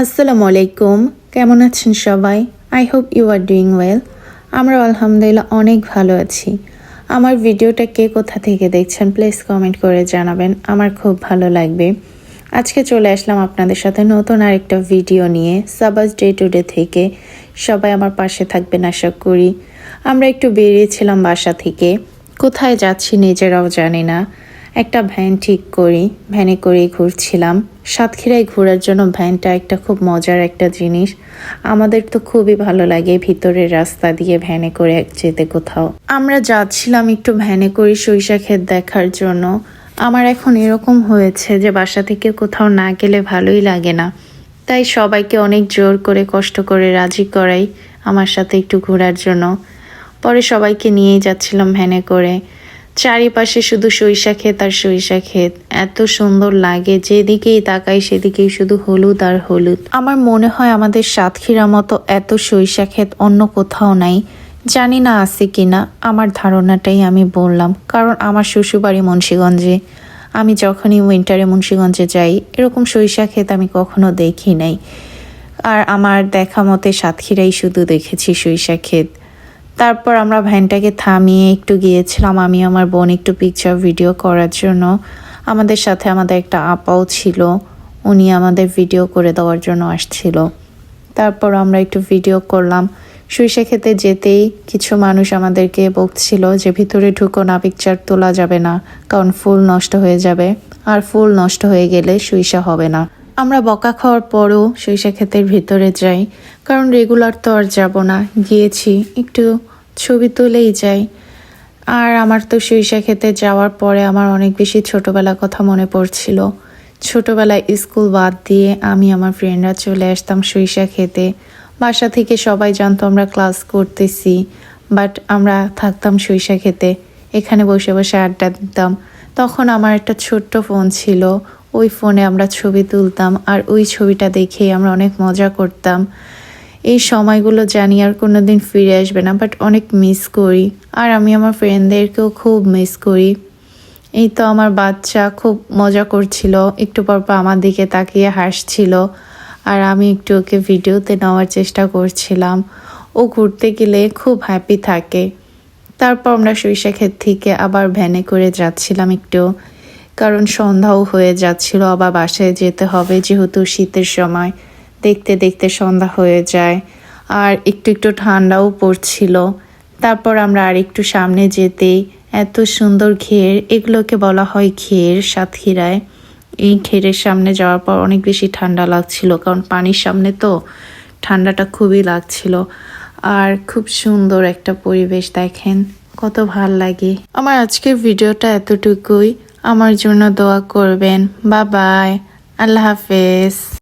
আসসালামু আলাইকুম। কেমন আছেন সবাই? I hope you are doing well আমরা আলহামদুলিল্লাহ অনেক ভালো আছি। আমার ভিডিওটা কে কোথা থেকে দেখছেন প্লিজ কমেন্ট করে জানাবেন। আমার খুব ভালো লাগবে। আজকে চলে আসলাম আপনাদের সাথে নতুন আরেকটা ভিডিও নিয়ে। সাবাস ডে টু ডে থেকে। সবাই আমার পাশে থাকবেন, আশা করি। আমরা একটু বেরিয়েছিলাম বাসা থেকে। কোথায় যাচ্ছি নিজেরাও জানি না। একটা ভ্যান ঠিক করি, ভ্যানে করেই ঘুরছিলাম। সাতক্ষীরায় ঘোরার জন্য ভ্যানটা একটা খুব মজার একটা জিনিস। আমাদের তো খুবই ভালো লাগে ভিতরের রাস্তা দিয়ে ভ্যানে করে যেতে কোথাও। আমরা যাচ্ছিলাম একটু ভ্যানে করে সরিষা ক্ষেত দেখার জন্য। আমার এখন এরকম হয়েছে যে বাসা থেকে কোথাও না গেলে ভালোই লাগে না। তাই সবাইকে অনেক জোর করে কষ্ট করে রাজি করাই আমার সাথে একটু ঘোরার জন্য। পরে সবাইকে নিয়েই যাচ্ছিলাম ভ্যানে করে। চারিপাশে শুধু সরিষা ক্ষেত আর সরিষা ক্ষেত। এত সুন্দর লাগে, যেদিকেই তাকাই সেদিকেই শুধু হলুদ আর হলুদ। আমার মনে হয় আমাদের সাতক্ষীরা মতো এত সরিষা ক্ষেত অন্য কোথাও নাই। জানি না আছে কিনা, আমার ধারণাটাই আমি বললাম, কারণ আমার শ্বশুরবাড়ি মুন্সীগঞ্জে। আমি যখনই উইন্টারে মুন্সীগঞ্জে যাই, এরকম সরিষা ক্ষেত আমি কখনো দেখি নাই। আর আমার দেখা মতে সাতক্ষীরাই শুধু দেখেছি সরিষা ক্ষেত। তারপর আমরা ভ্যানটাকে থামিয়ে একটু গিয়েছিলাম, আমি আমার বোন একটু পিকচার ভিডিও করার জন্য। আমাদের সাথে আমাদের একটা আপাও ছিল, উনি আমাদের ভিডিও করে দেওয়ার জন্য আসছিল। তারপর আমরা একটু ভিডিও করলাম। সরিষা খেতে যেতেই কিছু মানুষ আমাদেরকে বকছিল যে, ভিতরে ঢুকো না পিকচার তোলা যাবে না, কারণ ফুল নষ্ট হয়ে যাবে। আর ফুল নষ্ট হয়ে গেলে সরিষা হবে না। আমরা বকা খাওয়ার পরও সরিষা ক্ষেতের ভিতরে যাই, কারণ রেগুলার তো আর যাব না। গিয়েছি, একটু ছবি তুলেই যাই। আর আমার তো সরিষা খেতে যাওয়ার পরে আমার অনেক বেশি ছোটোবেলার কথা মনে পড়ছিল। ছোটোবেলায় স্কুল বাদ দিয়ে আমি আমার ফ্রেন্ডরা চলে আসতাম সরিষা খেতে বাসা থেকে সবাই জানতো আমরা ক্লাস করতেছি বাট আমরা থাকতাম সরিষা খেতে এখানে বসে বসে আড্ডা দিতাম। তখন আমার একটা ছোট্ট ফোন ছিল। ওই ফোনে আমরা ছবি তুলতাম আর ওই ছবিটা দেখেই আমরা অনেক মজা করতাম। এই সময়গুলো জানি আর কোনো দিন ফিরে আসবে না বাট অনেক মিস করি। আর আমি আমার ফ্রেন্ডদেরকেও খুব মিস করি। এই তো আমার বাচ্চা খুব মজা করছিল, একটু পর পর আমার দিকে তাকিয়ে হাসছিল। আর আমি একটু ওকে ভিডিওতে নেওয়ার চেষ্টা করছিলাম। ও ঘুরতে গেলে খুব হ্যাপি থাকে। তারপর আমরা সরিষা ক্ষেত থেকে আবার ভ্যানে করে যাচ্ছিলাম একটু, কারণ সন্ধ্যাও হয়ে যাচ্ছিল, আবার বাসায় যেতে হবে যেহেতু শীতের সময়। দেখতে দেখতে সন্ধ্যা হয়ে যায়, আর একটু একটু ঠান্ডাও পড়ছিল। তারপর আমরা আর একটু সামনে যেতেই এত সুন্দর ঘের, এগুলোকে বলা হয় ঘের সাতক্ষীরায়। এই ঘেরের সামনে যাওয়ার পর অনেক বেশি ঠান্ডা লাগছিল, কারণ পানির সামনে তো ঠান্ডাটা খুবই লাগছিল। আর খুব সুন্দর একটা পরিবেশ দেখেন, কত ভালো লাগে। আমার আজকের ভিডিওটা এতটুকুই। আমার জন্য দোয়া করবেন। বা বাই। আল্লাহ হাফেজ।